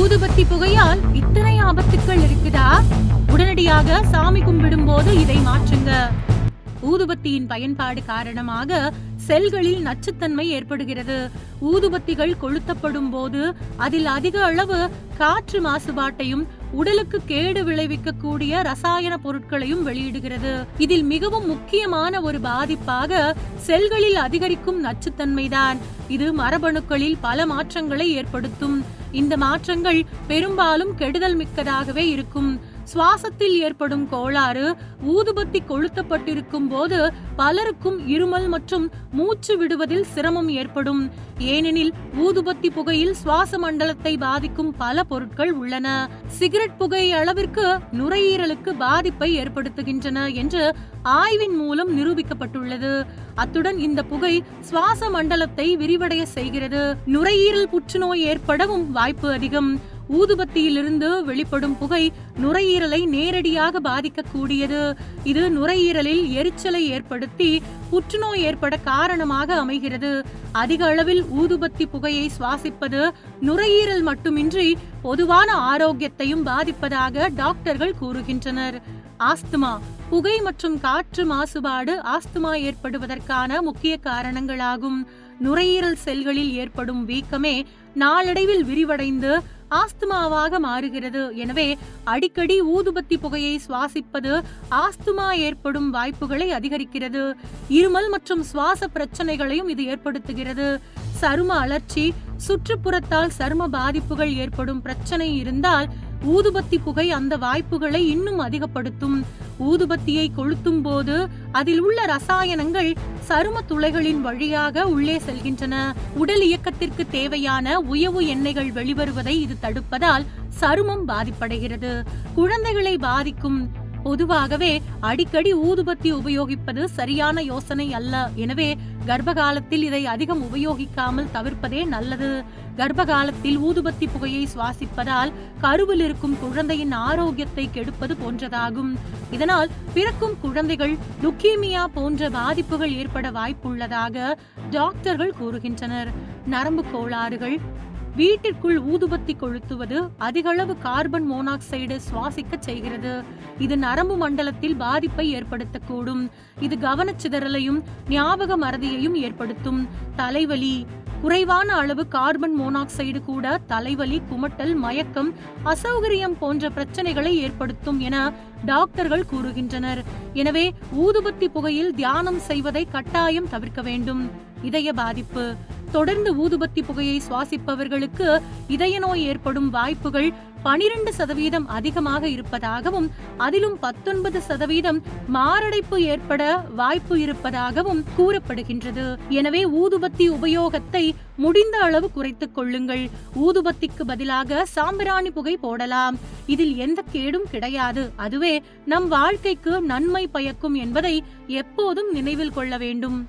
ஊதுபத்தி புகையால் இத்தனை ஆபத்துக்கள் இருக்குதா? உடனடியாக சாமி கும்பிடும் போது இதை மாற்றுங்க. ஊதுபத்தியின் பயன்பாடு காரணமாக செல்களில் நச்சுத்தன்மை ஏற்படுகிறது. ஊதுபத்திகள் கொளுத்தப்படும் போது அதில் அதிக அளவு காற்று மாசுபாட்டையும் உடலுக்கு கேடு விளைவிக்கக்கூடிய ரசாயன பொருட்களையும் வெளியிடுகிறது. இதில் மிகவும் முக்கியமான ஒரு பாதிப்பாக செல்களில் அதிகரிக்கும் நச்சுத்தன்மைதான். இது மரபணுக்களில் பல மாற்றங்களை ஏற்படுத்தும். இந்த மாற்றங்கள் பெரும்பாலும் கெடுதல் மிக்கதாகவே இருக்கும். சுவாசத்தில் ஏற்படும் கோளாறு ஊதுபத்தி கொளுத்தப்பட்டிருக்கும் போது பலருக்கும் இருமல் மற்றும் மூச்சு விடுவதில் சிரமம் ஏற்படும். ஏனெனில் ஊதுபத்தி புகையில் சுவாச மண்டலத்தை பாதிக்கும் பல பொருட்கள் உள்ளன. சிகரெட் புகை அளவிற்கு நுரையீரலுக்கு பாதிப்பை ஏற்படுத்துகின்றன என்று ஆய்வின் மூலம் நிரூபிக்கப்பட்டுள்ளது. அத்துடன் இந்த புகை சுவாச மண்டலத்தை விரிவடைய செய்கிறது. நுரையீரல் புற்றுநோய் ஏற்படவும் வாய்ப்பு அதிகம். ஊதுபத்தியிலிருந்து வெளிப்படும் புகை நுரையீரலை நேரடியாக பாதிக்கக்கூடியது. இது நுரையீரலில் எரிச்சலை ஏற்படுத்தி புற்றுநோய் ஏற்பட காரணமாக அமைகிறது. அதிக அளவில் ஊதுபத்தி புகையை சுவாசிப்பது நுரையீரல் மட்டுமின்றி பொதுவான ஆரோக்கியத்தையும் பாதிப்பதாக டாக்டர்கள் கூறுகின்றனர். ஆஸ்துமா புகை மற்றும் காற்று மாசுபாடு ஆஸ்துமா ஏற்படுவதற்கான முக்கிய காரணங்களாகும். நுரையீரல் செல்களில் ஏற்படும் வீக்கமே நாளடைவில் விரிவடைந்து ஆஸ்துமாவாக மாறுகிறது. எனவே அடிக்கடி ஊதுபத்தி புகையை சுவாசிப்பது ஆஸ்துமா ஏற்படும் வாய்ப்புகளை அதிகரிக்கிறது. இருமல் மற்றும் சுவாச பிரச்சனைகளையும் இது ஏற்படுத்துகிறது. சரும அலர்ச்சி சுற்றுப்புறத்தால் சரும பாதிப்புகள் ஏற்படும் பிரச்சனை இருந்தால் ஊதுபத்தி புகை அந்த வாய்ப்புகளை இன்னும் அதிகப்படுத்தும். ஊதுபத்தியை கொளுத்தும் போது அதில் உள்ள ரசாயனங்கள் சரும துளைகளின் வழியாக உள்ளே செல்கின்றன. உடல் இயக்கத்திற்கு தேவையான உயவு எண்ணெய்கள் வெளிவருவதை இது தடுப்பதால் சருமம் பாதிப்படைகிறது. குழந்தைகளை பாதிக்கும் பொதுவாகவே அடிக்கடி ஊதுபத்தி உபயோகிப்பது சரியான யோசனை அல்ல. எனவே கர்ப்பகாலத்தில் இதை அதிகம் உபயோகிக்காமல் தவிர்ப்பதே நல்லது. கர்ப்பகாலத்தில் ஊதுபத்தி புகையை சுவாசிப்பதால் கருவில் இருக்கும் குழந்தையின் ஆரோக்கியத்தை கெடுப்பது போன்றதாகும். இதனால் பிறக்கும் குழந்தைகள் லுக்கீமியா போன்ற பாதிப்புகள் ஏற்பட வாய்ப்புள்ளதாக டாக்டர்கள் கூறுகின்றனர். நரம்பு கோளாறுகள் வீட்டிற்குள் ஊதுபத்தி கொளுத்துவது அதிகளவு கார்பன் மோனாக்சைடு சுவாசிக்க செய்கிறது. இது நரம்பு மண்டலத்தில் பாதிப்பை ஏற்படுத்தக்கூடும். இது கவனச்சிதறலையும் ஞாபக மறதியையும் ஏற்படுத்தும். தலைவலி. குறைவான அளவு கார்பன் மோனாக்சைடு கூட தலைவலி குமட்டல் மயக்கம் அசௌகரியம் போன்ற பிரச்சனைகளை ஏற்படுத்தும் என டாக்டர்கள் கூறுகின்றனர். எனவே ஊதுபத்தி புகையில் தியானம் செய்வதை கட்டாயம் தவிர்க்க வேண்டும். இதய பாதிப்பு தொடர்ந்து ஊதுபத்தி புகையை சுவாசிப்பவர்களுக்கு இதய நோய் ஏற்படும் வாய்ப்புகள் பனிரெண்டு சதவீதம் அதிகமாக இருப்பதாகவும் அதிலும் பத்தொன்பது சதவீதம் மாரடைப்பு ஏற்பட வாய்ப்பு இருப்பதாகவும் கூறப்படுகின்றது. எனவே ஊதுபத்தி உபயோகத்தை முடிந்த அளவு குறைத்துக் கொள்ளுங்கள். ஊதுபத்திக்கு பதிலாக சாம்பிராணி புகை போடலாம். இதில் எந்த கேடும் கிடையாது. அதுவே நம் வாழ்க்கைக்கு நன்மை பயக்கும் என்பதை எப்போதும் நினைவில் கொள்ள வேண்டும்.